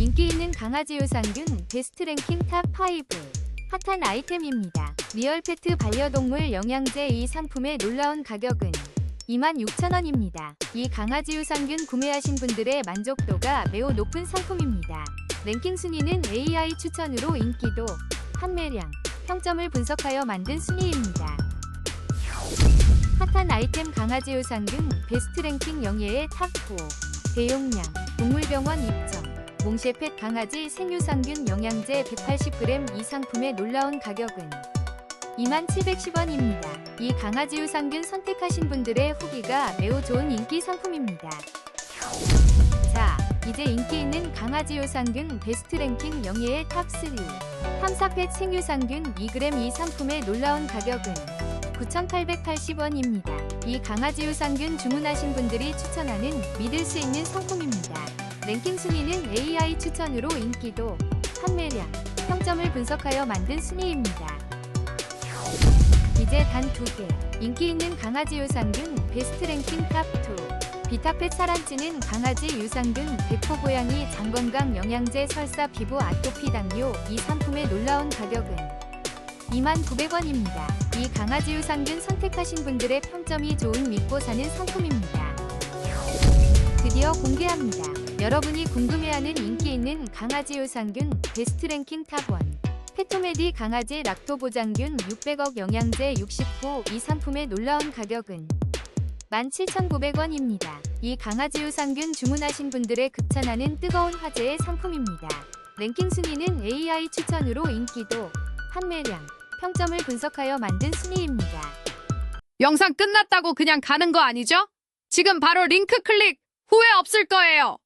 인기 있는 강아지 유산균 베스트 랭킹 탑5 핫한 아이템입니다. 리얼페트 반려동물 영양제 이 상품의 놀라운 가격은 26,000원입니다. 이 강아지 유산균 구매하신 분들의 만족도가 매우 높은 상품입니다. 랭킹 순위는 AI 추천으로 인기도, 판매량, 평점을 분석하여 만든 순위입니다. 핫한 아이템 강아지 유산균 베스트 랭킹 영예의 탑4 대용량 동물병원 입점 몽쉐펫 강아지 생유산균 영양제 180g 이 상품의 놀라운 가격은 2710원입니다. 이 강아지 유산균 선택하신 분들의 후기가 매우 좋은 인기 상품입니다. 자, 이제 인기 있는 강아지 유산균 베스트 랭킹 영예의 탑3 탐사펫 생유산균 2g 이 상품의 놀라운 가격은 9,880원입니다. 이 강아지 유산균 주문하신 분들이 추천하는 믿을 수 있는 상품입니다. 랭킹 순위는 AI 추천으로 인기도, 판매량, 평점을 분석하여 만든 순위입니다. 이제 단 두 개. 인기 있는 강아지 유산균 베스트 랭킹 탑2. 비타펫 사란찌는 강아지 유산균 백호 고양이 장건강 영양제 설사 피부 아토피 당뇨 이 상품의 놀라운 가격은 29,900원입니다. 이 강아지 유산균 선택하신 분들의 평점이 좋은 믿고 사는 상품입니다. 드디어 공개합니다. 여러분이 궁금해하는 인기 있는 강아지 유산균 베스트 랭킹 탑1 페토메디 강아지 락토 보장균 600억 영양제 69이 상품의 놀라운 가격은 17,900원입니다. 이 강아지 유산균 주문하신 분들의 극찬하는 뜨거운 화제의 상품입니다. 랭킹 순위는 AI 추천으로 인기도, 판매량, 평점을 분석하여 만든 순위입니다. 영상 끝났다고 그냥 가는 거 아니죠? 지금 바로 링크 클릭 후회 없을 거예요.